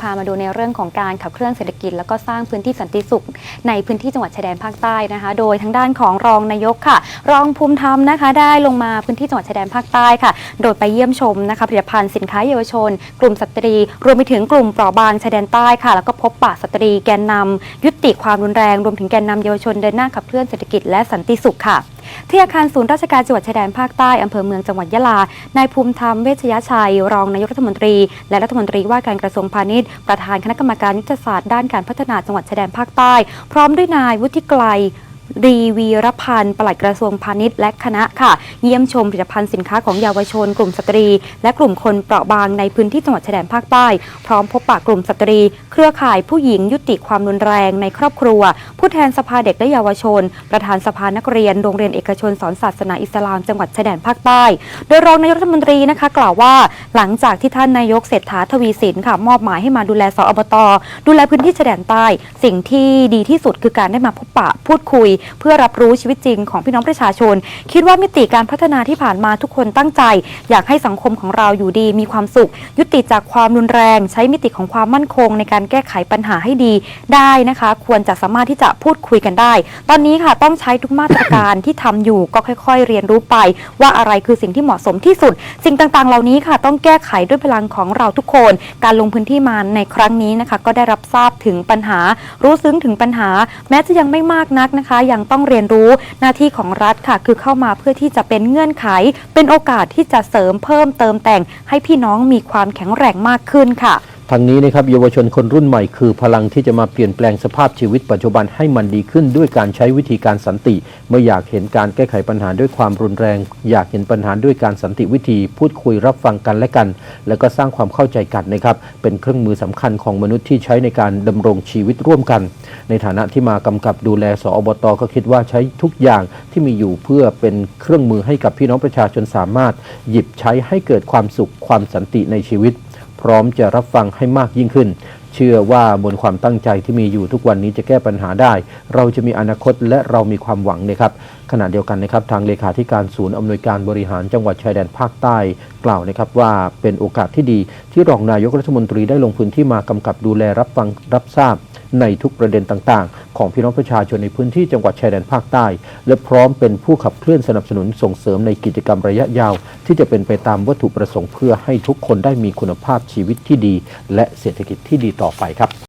พามาดูในเรื่องของการขับเคลื่อนเศรษฐกิจ แล้วก็สร้างพื้นที่สันติสุข ในพื้นที่จังหวัดชายแดนภาคใต้นะคะ โดยทางด้านของรองนายกค่ะ รองภูมิธรรมนะคะ ได้ลงมาพื้นที่จังหวัดชายแดนภาคใต้ค่ะ โดยไปเยี่ยมชมนะคะผลิตภัณฑ์สินค้าเยาวชน กลุ่มสตรี รวมไปถึงกลุ่มเปราะบางชายแดนใต้ค่ะ แล้วก็พบปะสตรีแกนนำยุติความรุนแรง รวมถึงแกนนำเยาวชนเดินหน้าขับเคลื่อนเศรษฐกิจและสันติสุขค่ะ ที่อาคารศูนย์ราชการจังหวัดชายแดนภาคใต้อำเภอเมืองจังหวัดยะลานายภูมิธรรมเวชยชัย รองนายกรัฐมนตรี และรัฐมนตรีว่าการกระทรวงพาณิชย์ ประธานคณะกรรมการยุทธศาสตร์ด้านการพัฒนาจังหวัดชายแดนภาคใต้ พร้อมด้วยนายวุฒิไกล รีวีรพันธ์ปลัดกระทรวงพาณิชย์และคณะค่ะ เยี่ยมชมผลิตภัณฑ์สินค้าของเยาวชน กลุ่มสตรี และกลุ่มคนเปราะบางในพื้นที่จังหวัดชายแดนภาคใต้ พร้อมพบปะกลุ่มสตรี เครือข่ายผู้หญิงยุติความรุนแรงในครอบครัว ผู้แทนสภาเด็กและเยาวชน ประธานสภานักเรียนโรงเรียนเอกชนสอนศาสนาอิสลามจังหวัดชายแดนภาคใต้ โดยรองนายกรัฐมนตรีนะคะ กล่าวว่า หลังจากที่ท่านนายกเศรษฐาทวีสินค่ะมอบหมายให้มาดูแลสอบตดูแลพื้นที่ชายแดนใต้ สิ่งที่ดีที่สุดคือการได้มาพบปะพูดคุยเพื่อรับรู้ชีวิตจริงของพี่น้องประชาชน คิดว่ามิติการพัฒนาที่ผ่านมาทุกคนตั้งใจ อยากให้สังคมของเราอยู่ดี มีความสุข ยุติจากความรุนแรง ใช้มิติของความมั่นคง ในการแก้ไขปัญหาให้ดีได้นะคะ ควรจะสามารถที่จะพูดคุยกันได้ ตอนนี้ค่ะต้องใช้ทุกมาตรการที่ทำอยู่ก็ค่อยๆ เรียนรู้ไป ว่าอะไรคือสิ่งที่เหมาะสมที่สุด สิ่งต่างๆ เหล่านี้ค่ะ ต้องแก้ไขด้วยพลังของเราทุกคน การลงพื้นที่มาในครั้งนี้นะคะ ก็ได้รับทราบถึงปัญหา รู้ซึ้งถึงปัญหา แม้จะยังไม่มากนักนะคะยังต้องเรียนรู้หน้าที่ของรัฐค่ะ คือเข้ามาเพื่อที่จะเป็นเงื่อนไข เป็นโอกาสที่จะเสริมเพิ่มเติมแต่งให้พี่น้องมีความแข็งแรงมากขึ้นค่ะ ทางนี้นะครับเยาวชนคนรุ่นใหม่คือพลังที่จะมาเปลี่ยนแปลงสภาพชีวิตปัจจุบันให้มันดีขึ้นด้วยการใช้วิธีการสันติ ไม่อยากเห็นการแก้ไขปัญหาด้วยความรุนแรง อยากเห็นปัญหาด้วยการสันติวิธี พูดคุยรับฟังกันและกัน แล้วก็สร้างความเข้าใจกันนะครับเป็นเครื่องมือสำคัญของมนุษย์ที่ใช้ในการดำรงชีวิตร่วมกัน ในฐานะที่มากำกับดูแลสอบตก็คิดว่าใช้ทุกอย่างที่มีอยู่เพื่อเป็นเครื่องมือให้กับพี่น้องประชาชนสามารถ หยิบใช้ให้เกิดความสุขความสันติในชีวิต พร้อมจะรับฟังให้มากยิ่งขึ้น เชื่อว่าบนความตั้งใจที่มีอยู่ทุกวันนี้จะแก้ปัญหาได้ เราจะมีอนาคตและเรามีความหวังนะครับขณะเดียวกันนะครับทางเลขาธิการศูนย์อำนวยการบริหารจังหวัดชายแดนภาคใต้ กล่าวนะครับว่าเป็นโอกาสที่ดีที่รองนายกรัฐมนตรีได้ลงพื้นที่มากำกับดูแลรับฟังรับทราบ ในทุกประเด็นต่างๆ ของพี่น้องประชาชนในพื้นที่จังหวัดชายแดนภาคใต้ และพร้อมเป็นผู้ขับเคลื่อนสนับสนุนส่งเสริมในกิจกรรมระยะยาว ที่จะเป็นไปตามวัตถุประสงค์เพื่อให้ทุกคนได้มีคุณภาพชีวิตที่ดี และเศรษฐกิจที่ดีต่อไปครับ